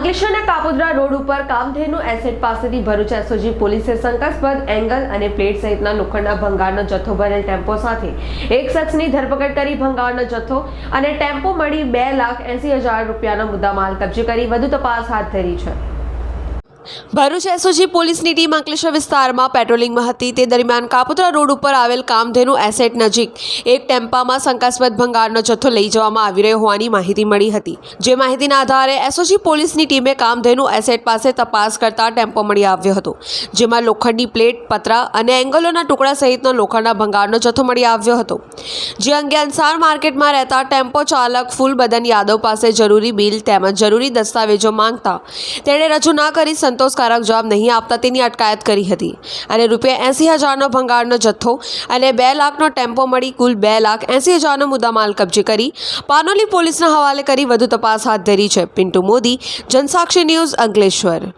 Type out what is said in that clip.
અંકલેશ્વરના કાપોદ્રા રોડ ઉપર કામધેનુ એસેટ પાસેથી ભરૂચ એસઓજી પોલીસે શંકાસ્પદ એંગલ અને પ્લેટ સહિતના લોખંડના ભંગારનો જથ્થો ભરેલ ટેમ્પો સાથે એક શખ્સની ધરપકડ કરી ભંગારનો જથ્થો અને ટેમ્પો મળી બે લાખ એસી હજાર રૂપિયાનો મુદ્દામાલ કબજે કરી. વધુ તપાસ હાથ ધરી છે. ભરૂચ એસઓજી પોલીસની ટીમ અંકલેશ્વર વિસ્તારમાં પેટ્રોલિંગમાં હતી. તે દરમિયાન કાપોદ્રા રોડ ઉપર આવેલ કામધેનુ એસેટ નજીક એક ટેમ્પામાં શંકાસ્પદ ભંગારનો જથ્થો લઈ જવામાં આવી રહ્યો હોવાની માહિતી મળી હતી. જે માહિતીના આધારે એસઓજી પોલીસની ટીમે કામધેનુ એસેટ પાસે તપાસ કરતા ટેમ્પો મળી આવ્યો હતો. જેમાં લોખંડની પ્લેટ, પતરા અને એંગલોના ટુકડા સહિતનો લોખંડના ભંગારનો જથ્થો મળી આવ્યો હતો. જે અંગે અંસાર માર્કેટમાં રહેતા ટેમ્પો ચાલક ફૂલબદન યાદવ પાસે જરૂરી બિલ તેમજ જરૂરી દસ્તાવેજો માંગતા તેણે રજૂ ના કરી સંતોષકારક જવાબ નહીં આપતા તેની અટકાયત કરી હતી. અને રૂપિયા એંસી હજારનો ભંગારનો જથ્થો અને બે લાખનો ટેમ્પો મળી કુલ બે લાખ એંસી હજારનો મુદ્દામાલ કબજે કરી. પાનોલી પોલીસના હવાલે કરી વધુ તપાસ હાથ ધરી છે. પિન્ટુ મોદી, જનસાક્ષી ન્યૂઝ અંકલેશ્વર.